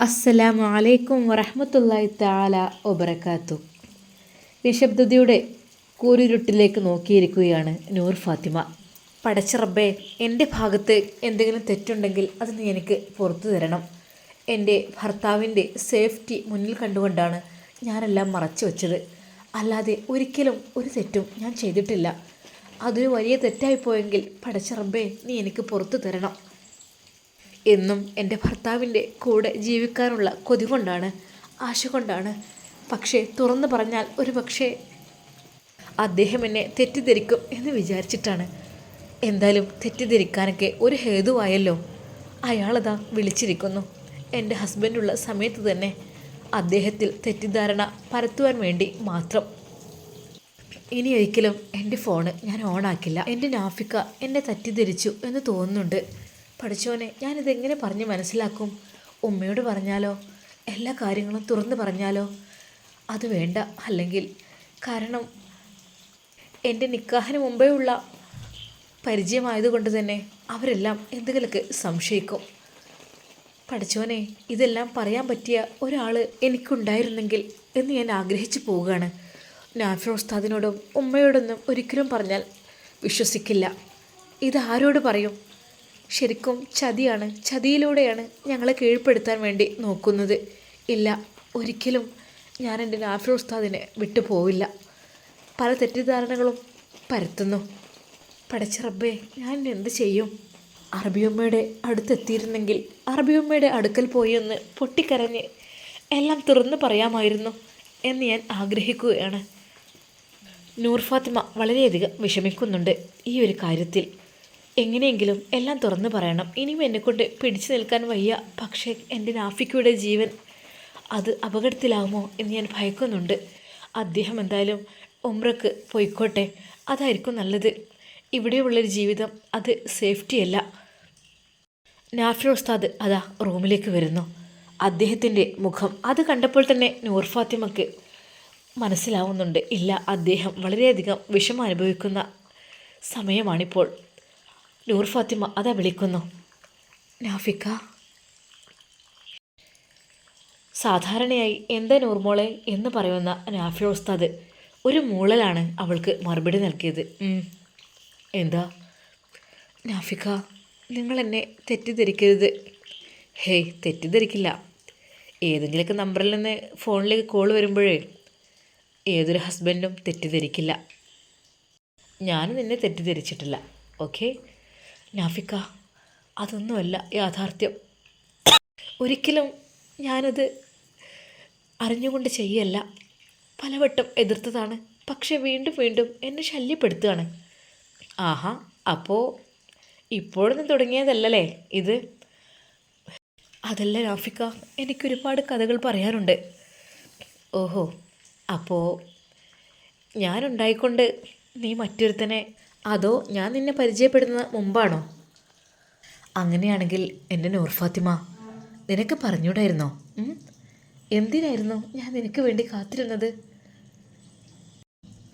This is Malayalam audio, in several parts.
അസ്സലാമു അലൈക്കും വറഹമത്തല്ലായി താല ഒബറക്കാത്തു നിശബ്ദതയുടെ കൂരിരുട്ടിലേക്ക് നോക്കിയിരിക്കുകയാണ് നൂർ ഫാത്തിമ. പടച്ച റബ്ബേ എന്റെ ഭാഗത്ത് എന്തെങ്കിലും തെറ്റുണ്ടെങ്കിൽ അത് നീ എനിക്ക് പുറത്തു തരണം. എന്റെ ഭർത്താവിന്റെ സേഫ്റ്റി മുന്നിൽ കണ്ടുകൊണ്ടാണ് ഞാനെല്ലാം മറച്ചു വച്ചത്. അല്ലാതെ ഒരിക്കലും ഒരു തെറ്റും ഞാൻ ചെയ്തിട്ടില്ല. അതൊരു വലിയ തെറ്റായിപ്പോയെങ്കിൽ പടച്ച റബ്ബേ നീ എനിക്ക് പുറത്തു തരണം. എന്നും എന്റെ ഭർത്താവിന്റെ കൂടെ ജീവിക്കാനുള്ള കൊതി കൊണ്ടാണ് ആശ കൊണ്ടാണ് പക്ഷേ തുറന്നു പറഞ്ഞാൽ ഒരു പക്ഷേ അദ്ദേഹം എന്നെ തെറ്റിദ്ധരിക്കും എന്ന് വിചാരിച്ചിട്ടാണ്. എന്തായാലും തെറ്റിദ്ധരിക്കാനൊക്കെ ഒരു ഹേതുവായല്ലോ. അയാളതാ വിളിച്ചിരിക്കുന്നു. എന്റെ ഹസ്ബൻഡുള്ള സമയത്ത് തന്നെ അദ്ദേഹത്തിൽ തെറ്റിദ്ധാരണ പരത്തുവാൻ വേണ്ടി മാത്രം. ഇനി ഒരിക്കലും എന്റെ ഫോണ് ഞാൻ ഓണാക്കില്ല. എന്റെ നാഫിക്ക എന്നെ തെറ്റിദ്ധരിച്ചു എന്ന് തോന്നുന്നുണ്ട്. പഠിച്ചോനെ ഞാനിതെങ്ങനെ പറഞ്ഞ് മനസ്സിലാക്കും? ഉമ്മയോട് പറഞ്ഞാലോ? എല്ലാ കാര്യങ്ങളും തുറന്ന് പറഞ്ഞാലോ? അത് വേണ്ട അല്ലെങ്കിൽ കാരണം എന്റെ നിക്കാഹിന് മുമ്പേ ഉള്ള പരിചയമായതുകൊണ്ട് തന്നെ അവരെല്ലാം എന്തെങ്കിലുമൊക്കെ സംശയിക്കും. പഠിച്ചോനെ ഇതെല്ലാം പറയാൻ പറ്റിയ ഒരാൾ എനിക്കുണ്ടായിരുന്നെങ്കിൽ എന്ന് ഞാൻ ആഗ്രഹിച്ചു പോവുകയാണ്. നാഫിർ ഉസ്താദിനോടും ഉമ്മയോടൊന്നും ഒരിക്കലും പറഞ്ഞാൽ വിശ്വസിക്കില്ല. ഇത് ആരോട് പറയും? ശരിക്കും ചതിയാണ് ചതിയിലൂടെയാണ് ഞങ്ങളെ കീഴ്പ്പെടുത്താൻ വേണ്ടി നോക്കുന്നത്. ഇല്ല ഒരിക്കലും ഞാൻ എന്റെ നാഫി ഉസ്താദിനെ വിട്ടു പോവില്ല. പല തെറ്റിദ്ധാരണകളും പരത്തുന്നു. പടച്ച റബ്ബേ ഞാൻ എന്ത് ചെയ്യും? അറബിയമ്മയുടെ അടുത്തെത്തിയിരുന്നെങ്കിൽ അറബിയമ്മയുടെ അടുക്കൽ പോയി ഒന്ന് പൊട്ടിക്കരഞ്ഞ് എല്ലാം തുറന്നു പറയാമായിരുന്നു എന്ന് ഞാൻ ആഗ്രഹിക്കുകയാണ്. നൂർ ഫാത്തിമ വളരെയധികം വിഷമിക്കുന്നുണ്ട് ഈ ഒരു കാര്യത്തിൽ. എങ്ങനെയെങ്കിലും എല്ലാം തുറന്നു പറയണം. ഇനിയും എന്നെക്കൊണ്ട് പിടിച്ചു നിൽക്കാൻ വയ്യ. പക്ഷേ എന്റെ നാഫിക്കയുടെ ജീവൻ അത് അപകടത്തിലാവുമോ എന്ന് ഞാൻ ഭയക്കുന്നുണ്ട്. അദ്ദേഹം എന്തായാലും ഉമ്രക്ക് പോയിക്കോട്ടെ. അതായിരിക്കും നല്ലത്. ഇവിടെയുള്ളൊരു ജീവിതം അത് സേഫ്റ്റിയല്ല. നാഫിർ ഉസ്താദ് അതാ റൂമിലേക്ക് വരുന്നു. അദ്ദേഹത്തിന്റെ മുഖം അത് കണ്ടപ്പോൾ തന്നെ നൂർ ഫാത്തിമക്ക് മനസ്സിലാവുന്നുണ്ട്. ഇല്ല അദ്ദേഹം വളരെയധികം വിഷമം അനുഭവിക്കുന്ന സമയമാണിപ്പോൾ. നൂർ ഫാത്തിമ അതാ വിളിക്കുന്നു. നാഫിക്ക. സാധാരണയായി എന്താ നൂർമോളെ എന്ന് പറയുന്ന നാഫി ഉസ്താദ് ഒരു മൂളലാണ് അവൾക്ക് മറുപടി നൽകിയത്. എന്താ? നാഫിക്ക നിങ്ങൾ എന്നെ തെറ്റിദ്ധരിക്കരുത്. ഹേയ് തെറ്റിദ്ധരിക്കില്ല. ഏതെങ്കിലുമൊക്കെ നമ്പറിൽ നിന്ന് ഫോണിലേക്ക് കോൾ വരുമ്പോഴേ ഏതൊരു ഹസ്ബൻഡും തെറ്റിദ്ധരിക്കില്ല. ഞാൻ നിന്നെ തെറ്റിദ്ധരിച്ചിട്ടില്ല ഓക്കെ? നാഫിക്ക അതൊന്നുമല്ല യാഥാർത്ഥ്യം. ഒരിക്കലും ഞാനത് അറിഞ്ഞുകൊണ്ട് ചെയ്യല്ല. പലവട്ടം എതിർത്തതാണ്. പക്ഷെ വീണ്ടും വീണ്ടും എന്നെ ശല്യപ്പെടുത്തുകയാണ്. ആഹാ അപ്പോൾ ഇപ്പോഴൊന്നും തുടങ്ങിയതല്ലേ ഇത്? അതല്ല നാഫിക്ക എനിക്കൊരുപാട് കഥകൾ പറയാനുണ്ട്. ഓഹോ അപ്പോൾ ഞാനുണ്ടായിക്കൊണ്ട് നീ മറ്റൊരുത്തനെ അതോ ഞാൻ നിന്നെ പരിചയപ്പെടുന്നത് മുമ്പാണോ? അങ്ങനെയാണെങ്കിൽ എന്റെ നൂർ ഫാത്തിമ നിനക്ക് പറഞ്ഞൂടായിരുന്നോ എന്തിനായിരുന്നു ഞാൻ നിനക്ക് വേണ്ടി കാത്തിരുന്നത്?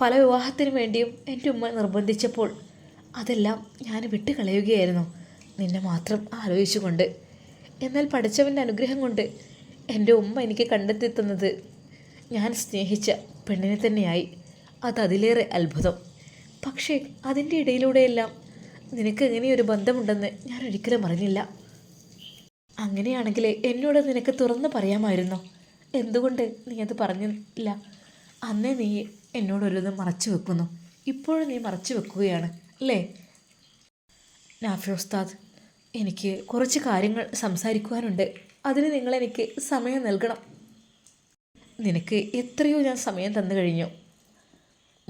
പല വിവാഹത്തിനു വേണ്ടിയും എന്റെ ഉമ്മ നിർബന്ധിച്ചപ്പോൾ അതെല്ലാം ഞാൻ വിട്ടുകളയുകയായിരുന്നു. നിന്നെ മാത്രം ആലോചിച്ചുകൊണ്ട്. എന്നാൽ പഠിച്ചവന്റെ അനുഗ്രഹം കൊണ്ട് എന്റെ ഉമ്മ എനിക്ക് കണ്ടെത്തി തന്നത് ഞാൻ സ്നേഹിച്ച പെണ്ണിനെ തന്നെയായി. അതതിലേറെ അത്ഭുതം. പക്ഷേ അതിന്റെ ഇടയിലൂടെയെല്ലാം നിനക്ക് എങ്ങനെയൊരു ബന്ധമുണ്ടെന്ന് ഞാൻ ഒരിക്കലും അറിഞ്ഞില്ല. അങ്ങനെയാണെങ്കിൽ എന്നോട് നിനക്ക് തുറന്ന് പറയാമായിരുന്നു? എന്തുകൊണ്ട് നീ അത് പറഞ്ഞില്ല? അന്നേ നീ എന്നോടൊരിത് മറച്ചു വെക്കുന്നു. ഇപ്പോഴും നീ മറച്ചു വെക്കുകയാണ് അല്ലേ? നാഫി ഉസ്താദ് എനിക്ക് കുറച്ച് കാര്യങ്ങൾ സംസാരിക്കുവാനുണ്ട്. അതിന് നിങ്ങളെനിക്ക് സമയം നൽകണം. നിനക്ക് എത്രയോ ഞാൻ സമയം തന്നു കഴിഞ്ഞു.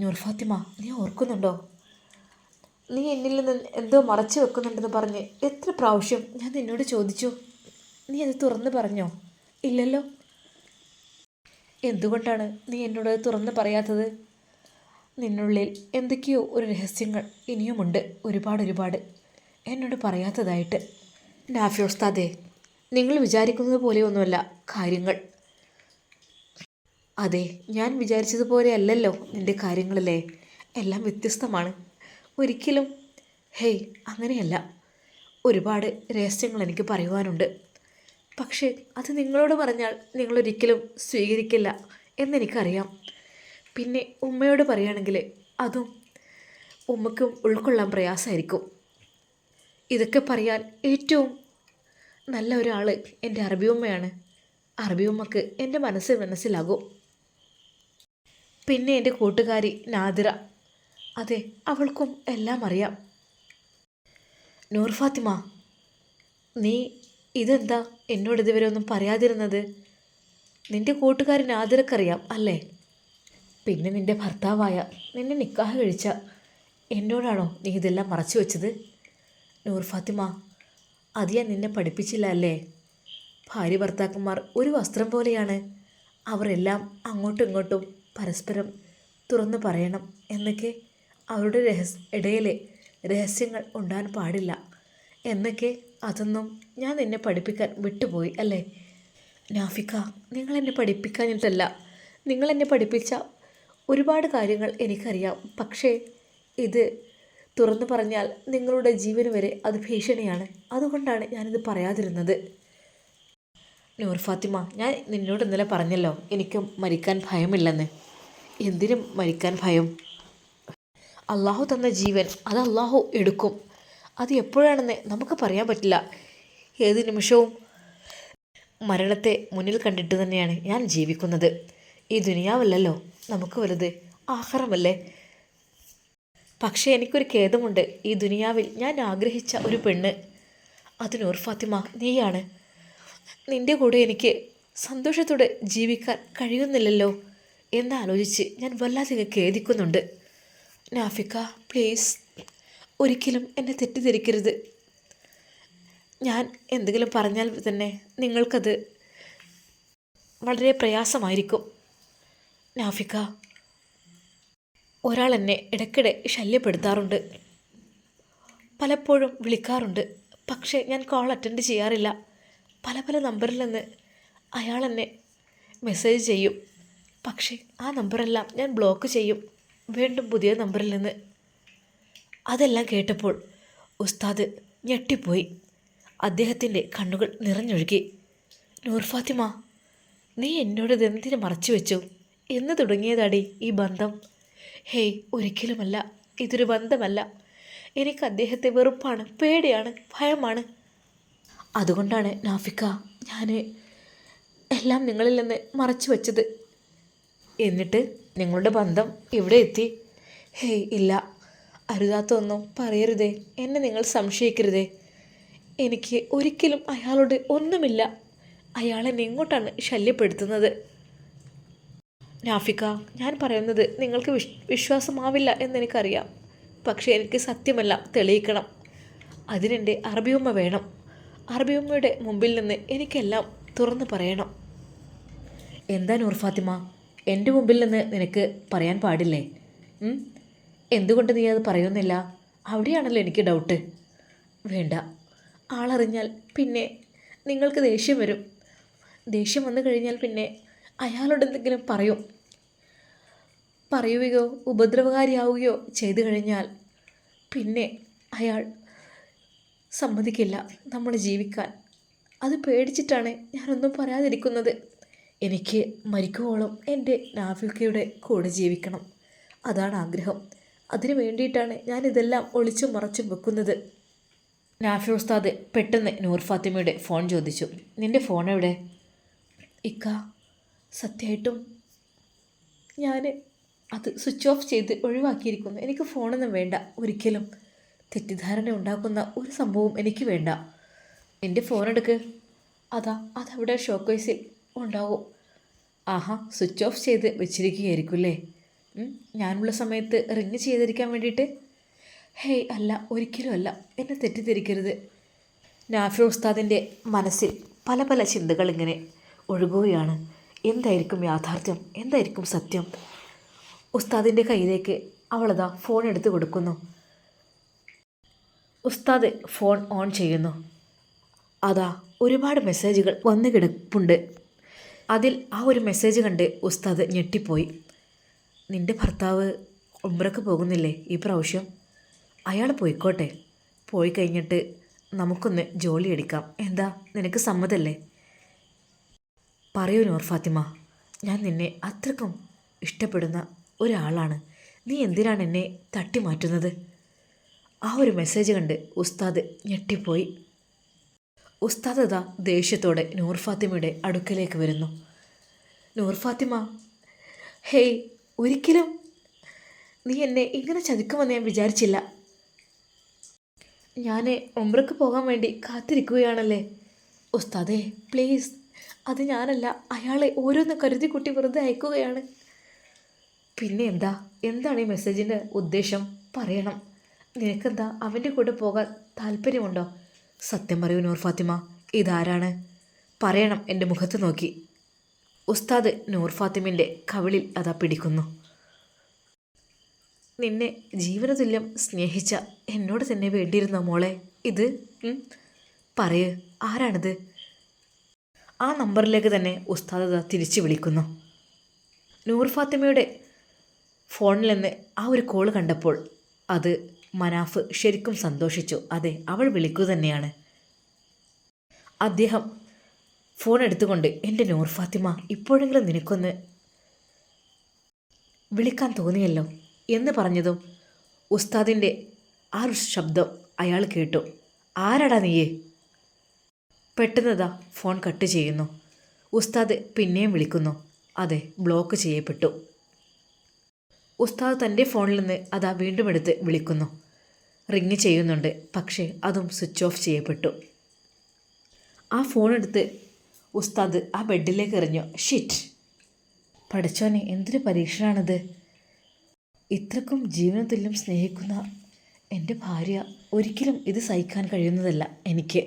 നൂർ ഫാത്തിമ നീ ഓർക്കുന്നുണ്ടോ? നീ എന്നിൽ നിന്ന് എന്തോ മറച്ചു വെക്കുന്നുണ്ടെന്ന് പറഞ്ഞ് എത്ര പ്രാവശ്യം ഞാൻ നിന്നോട് ചോദിച്ചു? നീ അത് തുറന്ന് പറഞ്ഞോ? ഇല്ലല്ലോ. എന്തുകൊണ്ടാണ് നീ എന്നോട് തുറന്ന് പറയാത്തത്? നിന്നുള്ളിൽ എന്തൊക്കെയോ ഒരു രഹസ്യങ്ങൾ ഇനിയുമുണ്ട് ഒരുപാട് ഒരുപാട്. എന്നോട് പറയാത്തതായിട്ട്. നാഫി ഉസ്താദേ നിങ്ങൾ വിചാരിക്കുന്നത് പോലെയൊന്നുമല്ല കാര്യങ്ങൾ അതെ ഞാൻ വിചാരിച്ചതുപോലെ അല്ലല്ലോ നിന്റെ കാര്യങ്ങളല്ലേ. എല്ലാം വ്യത്യസ്തമാണ്. ഒരിക്കലും ഹേയ് അങ്ങനെയല്ല. ഒരുപാട് രഹസ്യങ്ങൾ എനിക്ക് പറയുവാനുണ്ട്. പക്ഷേ അത് നിങ്ങളോട് പറഞ്ഞാൽ നിങ്ങളൊരിക്കലും സ്വീകരിക്കില്ല എന്നെനിക്കറിയാം. പിന്നെ ഉമ്മയോട് പറയുകയാണെങ്കിൽ അതും ഉമ്മയ്ക്കും ഉൾക്കൊള്ളാൻ പ്രയാസമായിരിക്കും. ഇതൊക്കെ പറയാൻ ഏറ്റവും നല്ല ഒരാൾ എന്റെ അറബി ഉമ്മയാണ് അറബി ഉമ്മക്ക് എന്റെ മനസ്സിൽ മനസ്സിലാകും. പിന്നെ എന്റെ കൂട്ടുകാരി നാദിറ. അതെ അവൾക്കും എല്ലാം അറിയാം. നൂർ ഫാത്തിമ നീ ഇതെന്താ എന്നോട് ഇതുവരെ ഒന്നും പറയാതിരുന്നത്? നിന്റെ കൂട്ടുകാരൻ നാദിറക്കറിയാം അല്ലേ? പിന്നെ നിന്റെ ഭർത്താവായ നിന്നെ നിക്കാഹ് കഴിച്ച എന്നോടാണോ നീ ഇതെല്ലാം മറച്ചു വെച്ചത്? നൂർ ഫാത്തിമ അത് ഞാൻ നിന്നെ പഠിപ്പിച്ചില്ല അല്ലേ? ഭാര്യ ഭർത്താക്കന്മാർ ഒരു വസ്ത്രം പോലെയാണ്. അവരെല്ലാം അങ്ങോട്ടും ഇങ്ങോട്ടും പരസ്പരം തുറന്നു പറയണം എന്നൊക്കെ അവരുടെ രഹസ് ഇടയിലെ രഹസ്യങ്ങൾ ഉണ്ടാൻ പാടില്ല എന്നൊക്കെ അതൊന്നും ഞാൻ നിന്നെ പഠിപ്പിക്കാൻ വിട്ടുപോയി അല്ലേ? നാഫിക്ക നിങ്ങൾ എന്നെ പഠിപ്പിക്കാനിട്ടല്ല നിങ്ങൾ എന്നെ പഠിപ്പിച്ച ഒരുപാട് കാര്യങ്ങൾ എനിക്കറിയാം. പക്ഷേ ഇത് തുറന്നു പറഞ്ഞാൽ നിങ്ങളുടെ ജീവന് വരെ അത് ഭീഷണിയാണ്. അതുകൊണ്ടാണ് ഞാനിത് പറയാതിരുന്നത്. നൂർ ഫാത്തിമ ഞാൻ നിന്നോട് ഇന്നലെ പറഞ്ഞല്ലോ എനിക്ക് മരിക്കാൻ ഭയമില്ലെന്ന്. എന്തിനും മരിക്കാൻ ഭയം? അള്ളാഹു തന്ന ജീവൻ അത് അള്ളാഹു എടുക്കും. അത് എപ്പോഴാണെന്ന് നമുക്ക് പറയാൻ പറ്റില്ല. ഏത് നിമിഷവും മരണത്തെ മുന്നിൽ കണ്ടിട്ട് തന്നെയാണ് ഞാൻ ജീവിക്കുന്നത്. ഈ ദുനിയാവല്ലല്ലോ നമുക്ക് വലുത് ആഹാരമല്ലേ? പക്ഷേ എനിക്കൊരു ഖേദമുണ്ട്. ഈ ദുനിയാവിൽ ഞാൻ ആഗ്രഹിച്ച ഒരു പെണ്ണ്. അത് നൂർ ഫാത്തിമ നീയാണ്. നിന്റെ കൂടെ എനിക്ക് സന്തോഷത്തോടെ ജീവിക്കാൻ കഴിയുന്നില്ലല്ലോ. എന്നാലോചിച്ച് ഞാൻ വല്ലാതെ ഖേദിക്കുന്നുണ്ട്. നാഫിക്ക പ്ലീസ് ഒരിക്കലും എന്നെ തെറ്റിദ്ധരിക്കരുത്. ഞാൻ എന്തെങ്കിലും പറഞ്ഞാൽ തന്നെ നിങ്ങൾക്കത് വളരെ പ്രയാസമായിരിക്കും. നാഫിക്ക ഒരാൾ എന്നെ ഇടയ്ക്കിടെ ശല്യപ്പെടുത്താറുണ്ട്. പലപ്പോഴും വിളിക്കാറുണ്ട്. പക്ഷേ ഞാൻ കോൾ അറ്റൻഡ് ചെയ്യാറില്ല. പല പല നമ്പറിൽ നിന്ന് അയാൾ എന്നെ മെസ്സേജ് ചെയ്യും. പക്ഷേ ആ നമ്പറെല്ലാം ഞാൻ ബ്ലോക്ക് ചെയ്യും. വീണ്ടും പുതിയ നമ്പറിൽ നിന്ന്. അതെല്ലാം കേട്ടപ്പോൾ ഉസ്താദ് ഞെട്ടിപ്പോയി. അദ്ദേഹത്തിന്റെ കണ്ണുകൾ നിറഞ്ഞൊഴുകി. നൂർഫാത്തിമ നീ എന്നോട് ഇതെന്തിനു മറച്ചു വെച്ചു? എന്ന് തുടങ്ങിയതാടി ഈ ബന്ധം. ഹേയ് ഒരിക്കലുമല്ല. ഇതൊരു ബന്ധമല്ല. എനിക്ക് അദ്ദേഹത്തെ വെറുപ്പാണ് പേടിയാണ് ഭയമാണ്. അതുകൊണ്ടാണ് നാഫിക്ക ഞാൻ എല്ലാം നിങ്ങളിൽ നിന്ന് മറച്ചു വച്ചത്. എന്നിട്ട് നിങ്ങളുടെ ബന്ധം ഇവിടെ എത്തി. ഹേയ് ഇല്ല. അരുതാത്തൊന്നും പറയരുതേ. എന്നെ നിങ്ങൾ സംശയിക്കരുതേ. എനിക്ക് ഒരിക്കലും അയാളോട് ഒന്നുമില്ല. അയാളെന്നെ എങ്ങോട്ടാണ് ശല്യപ്പെടുത്തുന്നത്? നാഫിക ഞാൻ പറയുന്നത് നിങ്ങൾക്ക് വിശ് വിശ്വാസമാവില്ല എന്നെനിക്കറിയാം. പക്ഷേ എനിക്ക് സത്യമല്ല തെളിയിക്കണം. അതിനെന്റെ അറബിയമ്മ വേണം. അറബിയമ്മയുടെ മുമ്പിൽ നിന്ന് എനിക്കെല്ലാം തുറന്നു പറയണം. എന്താ നൂർ ഫാത്തിമ? എന്റെ മുമ്പിൽ നിന്ന് നിനക്ക് പറയാൻ പാടില്ലേ? എന്തുകൊണ്ട് നീ അത് പറയുന്നില്ല? അവിടെയാണല്ലോ എനിക്ക് ഡൗട്ട് വേണ്ട. ആളറിഞ്ഞാൽ പിന്നെ നിങ്ങൾക്ക് ദേഷ്യം വരും. ദേഷ്യം വന്നു കഴിഞ്ഞാൽ പിന്നെ അയാളോട് എന്തെങ്കിലും പറയും? പറയുകയോ ഉപദ്രവകാരിയാവുകയോ ചെയ്തു കഴിഞ്ഞാൽ പിന്നെ അയാൾ സമ്മതിക്കില്ല. നമ്മൾ ജീവിക്കാൻ. അത് പേടിച്ചിട്ടാണ് ഞാനൊന്നും പറയാതിരിക്കുന്നത്. എനിക്ക് മരിക്കുവോളം എന്റെ നാഫിക്കയുടെ കൂടെ ജീവിക്കണം. അതാണ് ആഗ്രഹം. അതിനു വേണ്ടിയിട്ടാണ് ഞാനിതെല്ലാം ഒളിച്ചും മറച്ചും വെക്കുന്നത്. നാഫി ഉസ്താദ് പെട്ടെന്ന് നൂർ ഫാത്തിമയുടെ ഫോൺ ചോദിച്ചു. നിന്റെ ഫോൺ എവിടെ? ഇക്ക സത്യമായിട്ടും ഞാൻ അത് സ്വിച്ച് ഓഫ് ചെയ്ത് ഒഴിവാക്കിയിരിക്കുന്നു. എനിക്ക് ഫോണൊന്നും വേണ്ട. ഒരിക്കലും തെറ്റിദ്ധാരണ ഉണ്ടാക്കുന്ന ഒരു സംഭവം എനിക്ക് വേണ്ട. എന്റെ ഫോൺ എടുക്ക്. അതാ അതവിടെ ഷോക്കേസിൽ ഉണ്ടാവും. ആഹാ സ്വിച്ച് ഓഫ് ചെയ്ത് വെച്ചിരിക്കുകയായിരിക്കും അല്ലേ ഞാനുള്ള സമയത്ത് റിങ് ചെയ്തിരിക്കാൻ വേണ്ടിയിട്ട്? ഹേയ് അല്ല ഒരിക്കലും അല്ല. എന്നെ തെറ്റിദ്ധരിക്കരുത്. നാഫി ഉസ്താദിന്റെ മനസ്സിൽ പല പല ചിന്തകൾ ഇങ്ങനെ ഒഴുകുകയാണ്. എന്തായിരിക്കും യാഥാർത്ഥ്യം? എന്തായിരിക്കും സത്യം? ഉസ്താദിന്റെ കയ്യിലേക്ക് അവളതാ ഫോൺ എടുത്ത് കൊടുക്കുന്നു. ഉസ്താദ് ഫോൺ ഓൺ ചെയ്യുന്നു. അതാ ഒരുപാട് മെസ്സേജുകൾ വന്നു കിടപ്പുണ്ട്. അതിൽ ആ ഒരു മെസ്സേജ് കണ്ട് ഉസ്താദ് ഞെട്ടിപ്പോയി. നിന്റെ ഭർത്താവ് ഉമ്രക്ക് പോകുന്നില്ലേ ഈ പ്രാവശ്യം? അയാൾ പോയിക്കോട്ടെ. പോയി കഴിഞ്ഞിട്ട് നമുക്കൊന്ന് ജോലി എടുക്കാം എന്താ? നിനക്ക് സമ്മതല്ലേ? പറയൂ നൂർ ഫാത്തിമ. ഞാൻ നിന്നെ അത്രക്കും ഇഷ്ടപ്പെടുന്ന ഒരാളാണ്. നീ എന്തിനാണ് എന്നെ തട്ടി മാറ്റുന്നത് ആ ഒരു മെസ്സേജ് കണ്ട് ഉസ്താദ് ഞെട്ടിപ്പോയി. ഉസ്താദ് അതാ ദേഷ്യത്തോടെ നൂർ ഫാത്തിമയുടെ അടുക്കലേക്ക് വരുന്നു. നൂർ ഫാത്തിമ ഹേയ് ഒരിക്കലും നീ എന്നെ ഇങ്ങനെ ചതിക്കുമെന്ന് ഞാൻ വിചാരിച്ചില്ല. ഞാൻ ഒമ്പ്രക്ക് പോകാൻ വേണ്ടി കാത്തിരിക്കുകയാണല്ലേ? ഉസ്താദേ പ്ലീസ്. അത് ഞാനല്ല അയാളെ ഓരോന്ന് കരുതി കുട്ടി വെറുതെ അയക്കുകയാണ്. പിന്നെ എന്താ? എന്താണ് ഈ മെസ്സേജിന്റെ ഉദ്ദേശം? പറയണം. നിനക്കെന്താ? അവന്റെ കൂടെ പോകാൻ താല്പര്യമുണ്ടോ? സത്യം പറയൂ നൂർ ഫാത്തിമ ഇതാരാണ്? പറയണം എന്റെ മുഖത്ത് നോക്കി. ഉസ്താദ് നൂർ ഫാത്തിമിന്റെ കവിളിൽ അതാ പിടിക്കുന്നു. നിന്നെ ജീവനതുല്യം സ്നേഹിച്ച എന്നോട് തന്നെ വേണ്ടിയിരുന്ന മോളെ? ഇത്? പറയ് ആരാണിത്? ആ നമ്പറിലേക്ക് തന്നെ ഉസ്താദ് അതാ തിരിച്ചു വിളിക്കുന്നു. നൂർ ഫാത്തിമയുടെ ഫോണിൽ നിന്ന് ആ ഒരു കോൾ കണ്ടപ്പോൾ അത് മനാഫ് ശരിക്കും സന്തോഷിച്ചു. അതെ അവൾ വിളിക്കുക തന്നെയാണ്. അദ്ദേഹം ഫോൺ എടുത്തുകൊണ്ട് എന്റെ നൂർ ഫാത്തിമ ഇപ്പോഴെങ്കിലും നിനക്കൊന്ന് വിളിക്കാൻ തോന്നിയല്ലോ? എന്ന് പറഞ്ഞതും ഉസ്താദിന്റെ ആ ഒരു ശബ്ദം അയാൾ കേട്ടു. ആരടാ നീയേ? പെട്ടെന്നതാ ഫോൺ കട്ട് ചെയ്യുന്നു. ഉസ്താദ് പിന്നെയും വിളിക്കുന്നു. അതെ ബ്ലോക്ക് ചെയ്യപ്പെട്ടു. ഉസ്താദ് തന്റെ ഫോണിൽ നിന്ന് അതാ വീണ്ടും എടുത്ത് വിളിക്കുന്നു. റിങ് ചെയ്യുന്നുണ്ട്. പക്ഷേ അതും സ്വിച്ച് ഓഫ് ചെയ്യപ്പെട്ടു. ആ ഫോൺ എടുത്ത് ഉസ്താദ് ആ ബെഡിലേക്ക് എറിഞ്ഞു. ഷിറ്റ്! പഠിച്ചോനെ എന്തൊരു പരീക്ഷണാണിത്? ഇത്രക്കും ജീവന തുല്യം സ്നേഹിക്കുന്ന എന്റെ ഭാര്യ ഒരിക്കലും ഇത് സഹിക്കാൻ കഴിയുന്നതല്ല എനിക്ക്.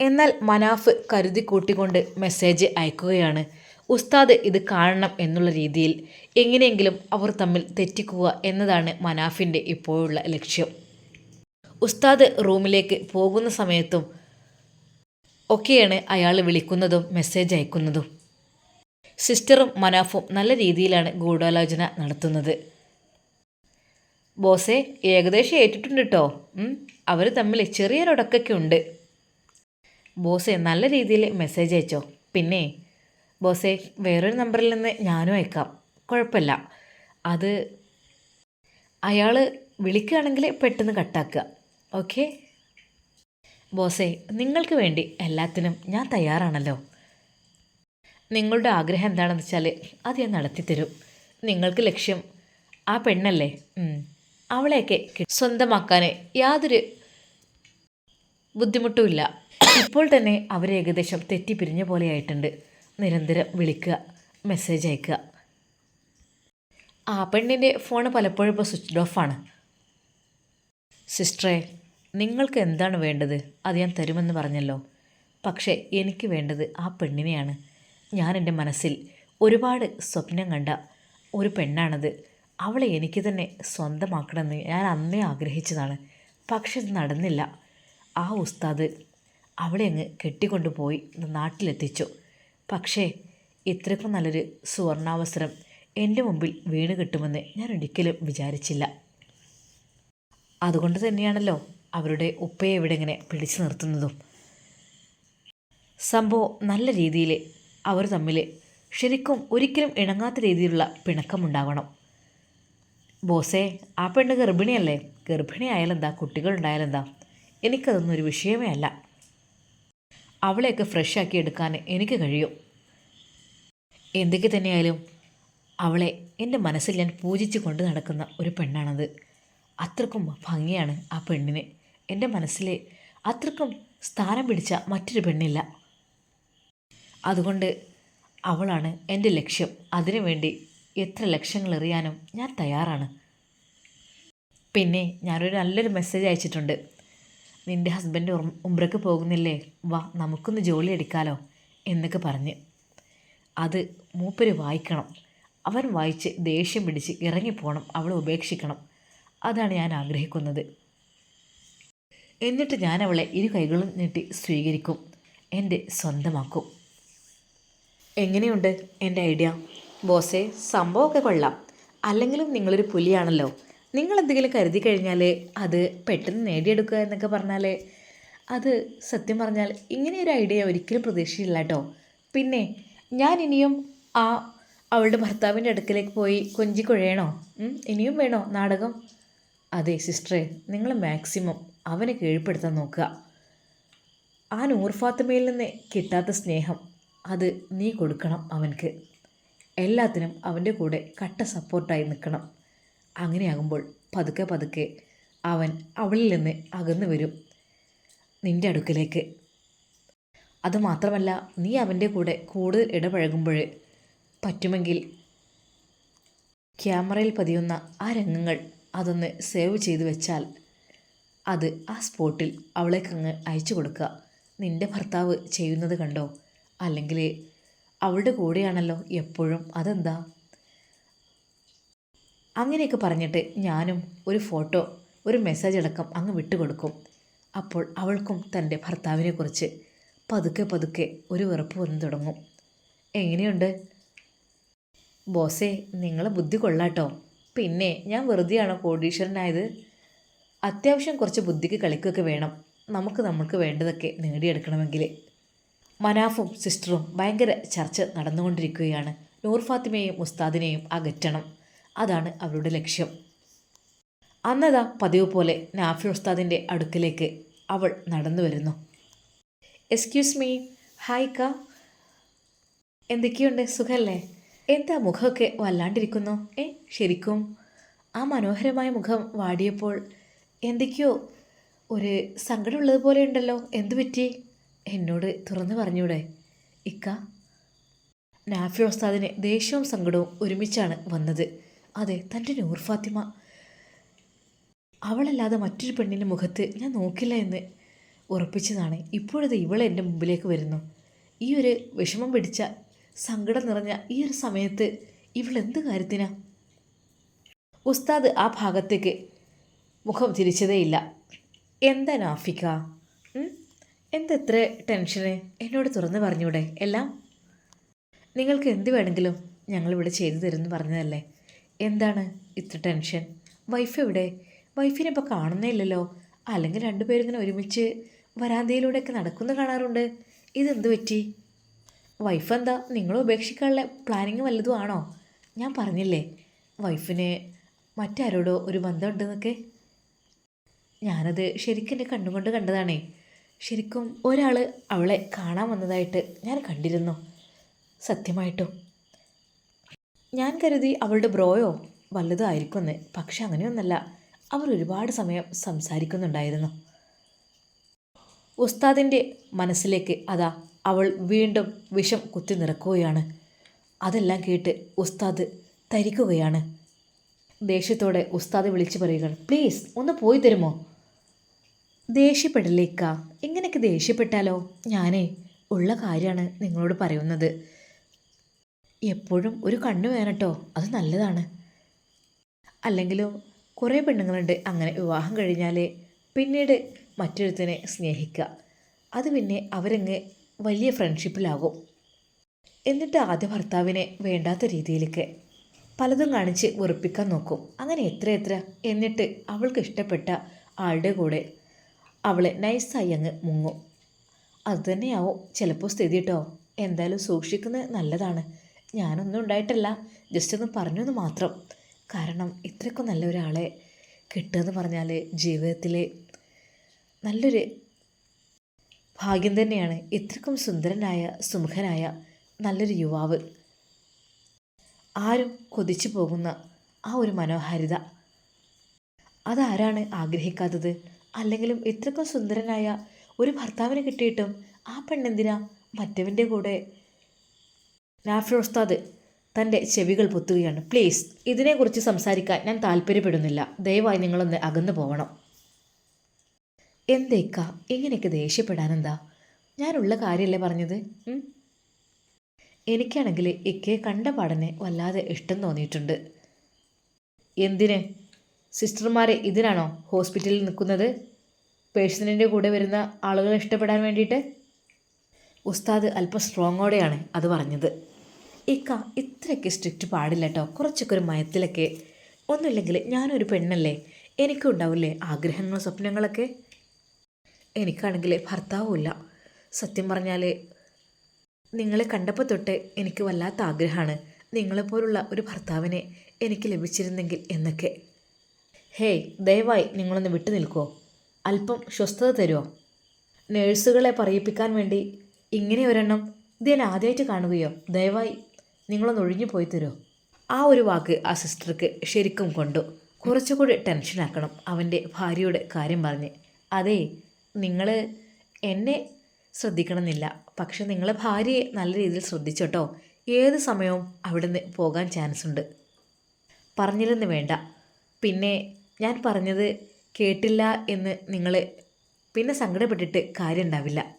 എന്നാൽ മനാഫ് കരുതി കൂട്ടിക്കൊണ്ട് മെസ്സേജ് അയക്കുകയാണ്. ഉസ്താദ് ഇത് കാണണം എന്നുള്ള രീതിയിൽ എങ്ങനെയെങ്കിലും അവർ തമ്മിൽ തെറ്റിക്കുക എന്നതാണ് മനാഫിന്റെ ഇപ്പോഴുള്ള ലക്ഷ്യം. ഉസ്താദ് റൂമിലേക്ക് പോകുന്ന സമയത്തും ഒക്കെയാണ് അയാൾ വിളിക്കുന്നതും മെസ്സേജ് അയക്കുന്നതും. സിസ്റ്ററും മനാഫും നല്ല രീതിയിലാണ് ഗൂഢാലോചന നടത്തുന്നത്. ബോസെ ഏകദേശം ഏറ്റിട്ടുണ്ട് കേട്ടോ അവർ തമ്മിൽ ചെറിയൊരൊടക്കൊക്കെ ഉണ്ട്. ബോസെ നല്ല രീതിയിൽ മെസ്സേജ് അയച്ചോ? പിന്നെ ബോസേ വേറൊരു നമ്പറിൽ നിന്ന് ഞാനും അയക്കാം. കുഴപ്പമില്ല. അത് അയാൾ വിളിക്കുകയാണെങ്കിൽ പെട്ടെന്ന് കട്ടാക്കുക. ഓക്കെ? ബോസേ നിങ്ങൾക്ക് വേണ്ടി എല്ലാത്തിനും ഞാൻ തയ്യാറാണല്ലോ. നിങ്ങളുടെ ആഗ്രഹം എന്താണെന്ന് വെച്ചാൽ അത് ഞാൻ നടത്തിത്തരും നിങ്ങൾക്ക് ലക്ഷ്യം ആ പെണ്ണല്ലേ. അവളെയൊക്കെ സ്വന്തമാക്കാൻ യാതൊരു ബുദ്ധിമുട്ടുമില്ല. ഇപ്പോൾ തന്നെ അവരേകദേശം തെറ്റിപ്പിരിഞ്ഞ പോലെ ആയിട്ടുണ്ട്. നിരന്തരം വിളിക്കുക മെസ്സേജ് അയക്കുക. ആ പെണ്ണിന്റെ ഫോൺ പലപ്പോഴും ഇപ്പോൾ സ്വിച്ച് ഓഫാണ് സിസ്റ്ററെ നിങ്ങൾക്ക് എന്താണ് വേണ്ടത്? അത് ഞാൻ തരുമെന്ന് പറഞ്ഞല്ലോ. പക്ഷേ എനിക്ക് വേണ്ടത് ആ പെണ്ണിനെയാണ്. ഞാൻ എന്റെ മനസ്സിൽ ഒരുപാട് സ്വപ്നം കണ്ട ഒരു പെണ്ണാണത്. അവളെ എനിക്ക് തന്നെ സ്വന്തമാക്കണമെന്ന് ഞാൻ അന്നേ ആഗ്രഹിച്ചതാണ്. പക്ഷെ ഇത് നടന്നില്ല. ആ ഉസ്താദ് അവളെ അങ്ങ് കെട്ടിക്കൊണ്ടുപോയി നാട്ടിലെത്തിച്ചു. പക്ഷേ ഇത്രയ്ക്കും നല്ലൊരു സുവർണാവസരം എന്റെ മുമ്പിൽ വീണ് കിട്ടുമെന്ന് ഞാൻ ഒരിക്കലും വിചാരിച്ചില്ല. അതുകൊണ്ട് തന്നെയാണല്ലോ അവരുടെ ഉപ്പയെ ഇവിടെ ഇങ്ങനെ പിടിച്ചു നിർത്തുന്നതും. സംഭവം നല്ല രീതിയിൽ അവർ തമ്മിൽ ശരിക്കും ഒരിക്കലും ഇണങ്ങാത്ത രീതിയിലുള്ള പിണക്കമുണ്ടാവണം ബോസേ ആ പെണ്ണ് ഗർഭിണിയല്ലേ? ഗർഭിണിയായാലെന്താ? കുട്ടികളുണ്ടായാലെന്താ? എനിക്കതൊന്നും ഒരു വിഷയമേ അല്ല. അവളെയൊക്കെ ഫ്രഷ് ആക്കി എടുക്കാൻ എനിക്ക് കഴിയും. എന്തൊക്കെ തന്നെയായാലും അവളെ എന്റെ മനസ്സിൽ ഞാൻ പൂജിച്ച് കൊണ്ട് നടക്കുന്ന ഒരു പെണ്ണാണത്. അത്രക്കും ഭംഗിയാണ് ആ പെണ്ണിന്. എന്റെ മനസ്സിൽ അത്രക്കും സ്ഥാനം പിടിച്ച മറ്റൊരു പെണ്ണില്ല. അതുകൊണ്ട് അവളാണ് എന്റെ ലക്ഷ്യം. അതിനുവേണ്ടി എത്ര ലക്ഷ്യങ്ങൾ എറിയാനും ഞാൻ തയ്യാറാണ്. പിന്നെ ഞാനൊരു നല്ലൊരു മെസ്സേജ് അയച്ചിട്ടുണ്ട്. നിന്റെ ഹസ്ബൻഡ് ഉം- ഉംറയ്ക്ക് പോകുന്നില്ലേ? വാ നമുക്കൊന്ന് ജോലി എടുക്കാലോ എന്നൊക്കെ പറഞ്ഞ്. അത് മൂപ്പര് വായിക്കണം. അവൻ വായിച്ച് ദേഷ്യം പിടിച്ച് ഇറങ്ങിപ്പോണം അവളെ ഉപേക്ഷിക്കണം. അതാണ് ഞാൻ ആഗ്രഹിക്കുന്നത്. എന്നിട്ട് ഞാൻ അവളെ ഇരു കൈകളും നീട്ടി സ്വീകരിക്കും. എന്റെ സ്വന്തമാക്കും. എങ്ങനെയുണ്ട്? എന്റെ ഐഡിയ. ബോസേ സംഭവമൊക്കെ കൊള്ളാം. അല്ലെങ്കിലും നിങ്ങളൊരു പുലിയാണല്ലോ. നിങ്ങൾ എന്തെങ്കിലും കരുതി കഴിഞ്ഞാൽ അത് പെട്ടെന്ന് നേടിയെടുക്കുക എന്നൊക്കെ പറഞ്ഞാൽ അത് സത്യം പറഞ്ഞാൽ ഇങ്ങനെയൊരു ഐഡിയ ഒരിക്കലും പ്രതീക്ഷയില്ല കേട്ടോ. പിന്നെ ഞാൻ ഇനിയും ആ അവളുടെ ഭർത്താവിന്റെ അടുക്കലേക്ക് പോയി കൊഞ്ചി കുഴയണോ? ഇനിയും വേണോ നാടകം? അതെ സിസ്റ്ററെ നിങ്ങൾ മാക്സിമം അവനെ കീഴ്പ്പെടുത്താൻ നോക്കുക. ആ നൂർ ഫാത്തിമയിൽ നിന്ന് കിട്ടാത്ത സ്നേഹം അത് നീ കൊടുക്കണം അവനക്ക് എല്ലാത്തിനും അവന്റെ കൂടെ കട്ട സപ്പോർട്ടായി നിൽക്കണം. അങ്ങനെയാകുമ്പോൾ പതുക്കെ പതുക്കെ അവൻ അവളിൽ നിന്ന് അകന്നു വരും നിന്റെ അടുക്കലേക്ക്. അതുമാത്രമല്ല നീ അവന്റെ കൂടെ കൂടുതൽ ഇടപഴകുമ്പോൾ പറ്റുമെങ്കിൽ ക്യാമറയിൽ പതിയുന്ന ആ രംഗങ്ങൾ അതൊന്ന് സേവ് ചെയ്ത് വെച്ചാൽ അത് ആ സ്പോട്ടിൽ അവളേക്കങ്ങ് അയച്ചു കൊടുക്കുക. നിന്റെ ഭർത്താവ് ചെയ്യുന്നത് കണ്ടോ? അല്ലെങ്കിൽ അവളുടെ കൂടെയാണല്ലോ എപ്പോഴും. അതെന്താ? അങ്ങനെയൊക്കെ പറഞ്ഞിട്ട് ഞാനും ഒരു ഫോട്ടോ ഒരു മെസ്സേജ് അടക്കം അങ്ങ് വിട്ടുകൊടുക്കും. അപ്പോൾ അവൾക്കും തന്റെ ഭർത്താവിനെക്കുറിച്ച് പതുക്കെ പതുക്കെ ഒരു വെറുപ്പ് വന്നു തുടങ്ങും. എങ്ങനെയുണ്ട്? ബോസേ നിങ്ങളെ ബുദ്ധി കൊള്ളാട്ടോ. പിന്നെ ഞാൻ വെറുതെയാണോ കോടീശ്വരനായത്? അത്യാവശ്യം കുറച്ച് ബുദ്ധിക്ക് കളിക്കൊക്കെ വേണം. നമുക്ക് നമുക്ക് വേണ്ടതൊക്കെ നേടിയെടുക്കണമെങ്കിൽ മനാഫും സിസ്റ്ററും ഭയങ്കര ചർച്ച നടന്നുകൊണ്ടിരിക്കുകയാണ്. നൂർ ഫാത്തിമയെയും ഉസ്താദിനെയും അകറ്റണം. അതാണ് അവരുടെ ലക്ഷ്യം. അന്നതാ പതിവ് പോലെ നാഫി ഉസ്താദിന്റെ അടുക്കലേക്ക് അവൾ നടന്നു വരുന്നു. എക്സ്ക്യൂസ് മീ ഹായ് ക എന്തൊക്കെയുണ്ട്? സുഖല്ലേ? എന്താ മുഖമൊക്കെ വല്ലാണ്ടിരിക്കുന്നു? ഏ ശരിക്കും? ആ മനോഹരമായ മുഖം വാടിയപ്പോൾ എന്തൊക്കെയോ ഒരു സങ്കടമുള്ളത് പോലെ ഉണ്ടല്ലോ. എന്തു പറ്റി? എന്നോട് തുറന്നു പറഞ്ഞൂടെ. ഇക്ക. നാഫി ഉസ്താദിന് ദേഷ്യവും സങ്കടവും ഒരുമിച്ചാണ് വന്നത്. അതെ തന്റെ നൂർ ഫാത്തിമ. അവളല്ലാതെ മറ്റൊരു പെണ്ണിന്റെ മുഖത്ത് ഞാൻ നോക്കില്ല എന്ന് ഉറപ്പിച്ചതാണ്. ഇപ്പോഴത് ഇവൾ എന്റെ മുമ്പിലേക്ക് വരുന്നു. ഈ ഒരു വിഷമം പിടിച്ച സങ്കടം നിറഞ്ഞ ഈ ഒരു സമയത്ത് ഇവൾ എന്ത് കാര്യത്തിനാ? ഉസ്താദ് ആ ഭാഗത്തേക്ക് മുഖം തിരിച്ചതേയില്ല. എന്താ നാഫിക്ക എന്തെത്ര ടെൻഷന്? എന്നോട് തുറന്ന് പറഞ്ഞൂടെ എല്ലാം? നിങ്ങൾക്ക് എന്ത് വേണമെങ്കിലും ഞങ്ങളിവിടെ ചെയ്തു തരുമെന്ന് പറഞ്ഞതല്ലേ? എന്താണ് ഇത്ര ടെൻഷൻ? വൈഫ് എവിടെ? വൈഫിനെ ഇപ്പോൾ കാണുന്നേ ഇല്ലല്ലോ അല്ലെങ്കിൽ രണ്ടുപേരിങ്ങനെ ഒരുമിച്ച് വരാന്തയിലൂടെയൊക്കെ നടക്കുന്ന കാണാറുണ്ട്. ഇതെന്ത് പറ്റി? വൈഫ് എന്താ നിങ്ങൾ ഉപേക്ഷിക്കാനുള്ള പ്ലാനിങ് വല്ലതും ആണോ? ഞാൻ പറഞ്ഞില്ലേ വൈഫിന് മറ്റാരോടോ ഒരു ബന്ധമുണ്ടെന്നൊക്കെ? ഞാനത് ശരിക്കും എന്റെ കണ്ണുകൊണ്ട് കണ്ടതാണേ. ശരിക്കും ഒരാൾ അവളെ കാണാൻ വന്നതായിട്ട് ഞാൻ കണ്ടിരുന്നു. സത്യമായിട്ടും. ഞാൻ കരുതി അവളുടെ ബ്രോയോ വല്ലതും ആയിരിക്കുമെന്ന് പക്ഷെ അങ്ങനെയൊന്നല്ല. അവർ ഒരുപാട് സമയം സംസാരിക്കുന്നുണ്ടായിരുന്നു. ഉസ്താദിന്റെ മനസ്സിലേക്ക് അതാ അവൾ വീണ്ടും വിഷം കുത്തി നിറക്കുകയാണ്. അതെല്ലാം കേട്ട് ഉസ്താദ് തരിക്കുകയാണ്. ദേഷ്യത്തോടെ ഉസ്താദ് വിളിച്ചു പറയുകയാണ് പ്ലീസ് ഒന്ന് പോയി തരുമോ? ദേഷ്യപ്പെടലേക്ക? ഇങ്ങനെയൊക്കെ ദേഷ്യപ്പെട്ടാലോ? ഞാനേ ഉള്ള കാര്യമാണ് നിങ്ങളോട് പറയുന്നത്. എപ്പോഴും ഒരു കണ്ണു വേണട്ടോ. അത് നല്ലതാണ്. അല്ലെങ്കിലും കുറേ പെണ്ണുങ്ങളുണ്ട് അങ്ങനെ വിവാഹം കഴിഞ്ഞാൽ പിന്നീട് മറ്റൊരുത്തിനെ സ്നേഹിക്കുക. അത് പിന്നെ അവരങ്ങ് വലിയ ഫ്രണ്ട്ഷിപ്പിലാകും. എന്നിട്ട് ആദ്യ ഭർത്താവിനെ വേണ്ടാത്ത രീതിയിലേക്ക് പലതും കാണിച്ച് വെറുപ്പിക്കാൻ നോക്കും. അങ്ങനെ എത്ര എത്ര എന്നിട്ട് അവൾക്ക് ഇഷ്ടപ്പെട്ട ആളുടെ കൂടെ അവളെ നൈസായി അങ്ങ് മുങ്ങും. അതുതന്നെയാവും ചിലപ്പോൾ സ്ഥിതി കേട്ടോ എന്തായാലും സൂക്ഷിക്കുന്നത് നല്ലതാണ്. ഞാനൊന്നും ഉണ്ടായിട്ടില്ല. ജസ്റ്റ് ഒന്ന് പറഞ്ഞു എന്ന് മാത്രം. കാരണം ഇത്രയ്ക്കും നല്ല ഒരാളെ കിട്ടുകയെന്ന് പറഞ്ഞാൽ ജീവിതത്തിലെ നല്ലൊരു ഭാഗ്യം തന്നെയാണ്. ഇത്രയ്ക്കും സുന്ദരനായ സുമുഖനായ നല്ലൊരു യുവാവ്. ആരും കൊതിച്ചു പോകുന്ന ആ ഒരു മനോഹാരിത. അതാരാണ് ആഗ്രഹിക്കാത്തത്? അല്ലെങ്കിലും ഇത്രയ്ക്കും സുന്ദരനായ ഒരു ഭർത്താവിനെ കിട്ടിയിട്ടും ആ പെണ്ണെന്തിനാ മറ്റവന്റെ കൂടെ നാഫി ഉസ്താദ് തന്റെ ചെവികൾ പൊത്തുകയാണ്. പ്ലീസ് ഇതിനെക്കുറിച്ച് സംസാരിക്കാൻ ഞാൻ താല്പര്യപ്പെടുന്നില്ല. ദയവായി നിങ്ങളൊന്ന് അകന്നു പോകണം എന്തേക്ക ഇങ്ങനെയൊക്കെ ദേഷ്യപ്പെടാനെന്താ? ഞാനുള്ള കാര്യമല്ലേ പറഞ്ഞത്? എനിക്കാണെങ്കിൽ ഇക്കെ കണ്ട പാടനെ വല്ലാതെ ഇഷ്ടം തോന്നിയിട്ടുണ്ട്. എന്തിന്? സിസ്റ്റർമാരെ ഇതിനാണോ ഹോസ്പിറ്റലിൽ നിൽക്കുന്നത്? പേഴ്സണലിന്റെ കൂടെ വരുന്ന ആളുകളെ ഇഷ്ടപ്പെടാൻ വേണ്ടിയിട്ട്? ഉസ്താദ് അല്പം സ്ട്രോങ്ങോടെയാണ് അത് പറഞ്ഞത്. ഇക്ക ഇത്രയ്ക്ക് സ്ട്രിക്റ്റ് പാടില്ല കേട്ടോ കുറച്ചൊക്കെ ഒരു മയത്തിലൊക്കെ. ഒന്നുമില്ലെങ്കിൽ ഞാനൊരു പെണ്ണല്ലേ? എനിക്കും ഉണ്ടാവില്ലേ ആഗ്രഹങ്ങളും സ്വപ്നങ്ങളൊക്കെ? എനിക്കാണെങ്കിൽ ഭർത്താവുമില്ല. സത്യം പറഞ്ഞാൽ നിങ്ങളെ കണ്ടപ്പോൾ തൊട്ട് എനിക്ക് വല്ലാത്ത ആഗ്രഹമാണ് നിങ്ങളെപ്പോലുള്ള ഒരു ഭർത്താവിനെ എനിക്ക് ലഭിച്ചിരുന്നെങ്കിൽ എന്നൊക്കെ. ഹേയ് ദയവായി നിങ്ങളൊന്ന് വിട്ടു നിൽക്കുമോ അല്പം സ്വസ്ഥത തരുമോ നേഴ്സുകളെ പറയിപ്പിക്കാൻ വേണ്ടി ഇങ്ങനെ ഒരെണ്ണം ഇത് ആദ്യമായിട്ട് കാണുകയോ? ദയവായി നിങ്ങളൊന്ന് ഒഴിഞ്ഞു പോയി തരുമോ ആ ഒരു വാക്ക് ആ സിസ്റ്റർക്ക് ശരിക്കും കൊണ്ടു. കുറച്ചുകൂടി ടെൻഷനാക്കണം അവന്റെ ഭാര്യയുടെ കാര്യം പറഞ്ഞ്. അതേ നിങ്ങൾ എന്നെ ശ്രദ്ധിക്കണമെന്നില്ല. പക്ഷെ നിങ്ങളെ ഭാര്യയെ നല്ല രീതിയിൽ ശ്രദ്ധിച്ചോട്ടോ. ഏത് സമയവും അവിടുന്ന് പോകാൻ ചാൻസ് ഉണ്ട് പറഞ്ഞില്ലെന്ന് വേണ്ട. പിന്നെ ഞാൻ പറഞ്ഞത് കേട്ടില്ല എന്ന് നിങ്ങൾ പിന്നെ സങ്കടപ്പെട്ടിട്ട് കാര്യമുണ്ടാവില്ല.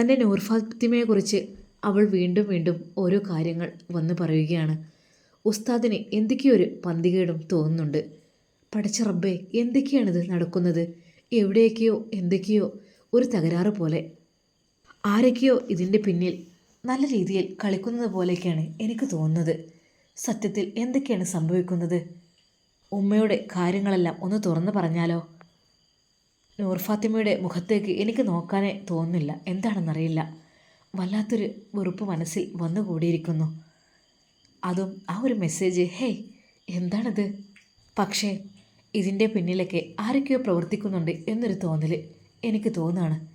തന്റെ നൂർ ഫാത്തിമയെക്കുറിച്ച് അവൾ വീണ്ടും വീണ്ടും ഓരോ കാര്യങ്ങൾ വന്നു പറയുകയാണ്. ഉസ്താദിന് എന്തൊക്കെയൊരു പന്തികേടും തോന്നുന്നുണ്ട്. പഠിച്ച റബ്ബേ എന്തൊക്കെയാണിത് നടക്കുന്നത്? എവിടെയൊക്കെയോ എന്തൊക്കെയോ ഒരു തകരാറ് പോലെ. ആരൊക്കെയോ ഇതിന്റെ പിന്നിൽ നല്ല രീതിയിൽ കളിക്കുന്നത് പോലെയൊക്കെയാണ് എനിക്ക് തോന്നുന്നത്. സത്യത്തിൽ എന്തൊക്കെയാണ് സംഭവിക്കുന്നത്? ഉമ്മയുടെ കാര്യങ്ങളെല്ലാം ഒന്ന് തുറന്നു പറഞ്ഞാലോ? നൂർഫാത്തിമയുടെ മുഖത്തേക്ക് എനിക്ക് നോക്കാനേ തോന്നുന്നില്ല എന്താണെന്നറിയില്ല. വല്ലാത്തൊരു വെറുപ്പ് മനസ്സിൽ വന്നുകൂടിയിരിക്കുന്നു അതും ആ ഒരു മെസ്സേജ് ഹേയ് എന്താണിത്? പക്ഷേ ഇതിന്റെ പിന്നിലൊക്കെ ആരൊക്കെയോ പ്രവർത്തിക്കുന്നുണ്ട് എന്നൊരു തോന്നൽ എനിക്ക് തോന്നുകയാണ്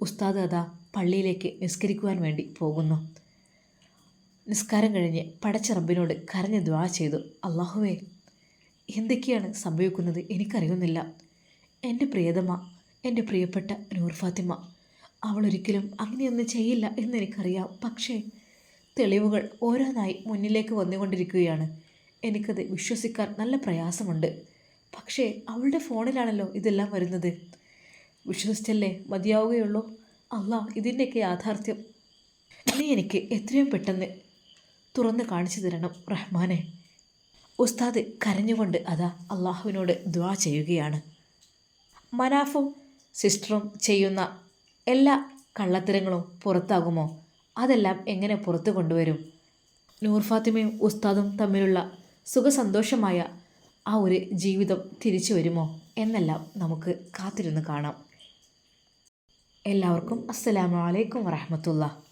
ഉസ്താദ് അതാ പള്ളിയിലേക്ക് നിസ്കരിക്കുവാൻ വേണ്ടി പോകുന്നു. നിസ്കാരം കഴിഞ്ഞ് പടച്ച റബ്ബിനോട് കരഞ്ഞ് ദ്വാ ചെയ്തു. അള്ളാഹുവേ എന്തൊക്കെയാണ് സംഭവിക്കുന്നത് എനിക്കറിയുന്നില്ല. എന്റെ പ്രിയതമ എന്റെ പ്രിയപ്പെട്ട നൂർ ഫാത്തിമ അവൾ ഒരിക്കലും അങ്ങനെയൊന്നും ചെയ്യില്ല എന്നെനിക്കറിയാം. പക്ഷേ തെളിവുകൾ ഓരോന്നായി മുന്നിലേക്ക് വന്നുകൊണ്ടിരിക്കുകയാണ്. എനിക്കത് വിശ്വസിക്കാൻ നല്ല പ്രയാസമുണ്ട്. പക്ഷേ അവളുടെ ഫോണിലാണല്ലോ ഇതെല്ലാം വരുന്നത്. വിശ്വസിച്ചല്ലേ മതിയാവുകയുള്ളൂ? അല്ല ഇതിന്റെയൊക്കെ യാഥാർത്ഥ്യം. നീ എനിക്ക് എത്രയും പെട്ടെന്ന് തുറന്ന് കാണിച്ചു തരണം റഹ്മാനെ. ഉസ്താദ് കരഞ്ഞുകൊണ്ട് അതാ അള്ളാഹുവിനോട് ദ്വാ ചെയ്യുകയാണ്. മനാഫും സിസ്റ്ററും ചെയ്യുന്ന എല്ലാ കള്ളത്തരങ്ങളും പുറത്താകുമോ? അതെല്ലാം എങ്ങനെ പുറത്തു കൊണ്ടുവരും? നൂർ ഫാത്തിമയും ഉസ്താദും തമ്മിലുള്ള സുഖസന്തോഷമായ ആ ഒരു ജീവിതം തിരിച്ചു വരുമോ എന്നെല്ലാം നമുക്ക് കാത്തിരുന്ന് കാണാം. എല്ലാവർക്കും അസ്സലാമു അലൈക്കും വറഹമത്തുള്ള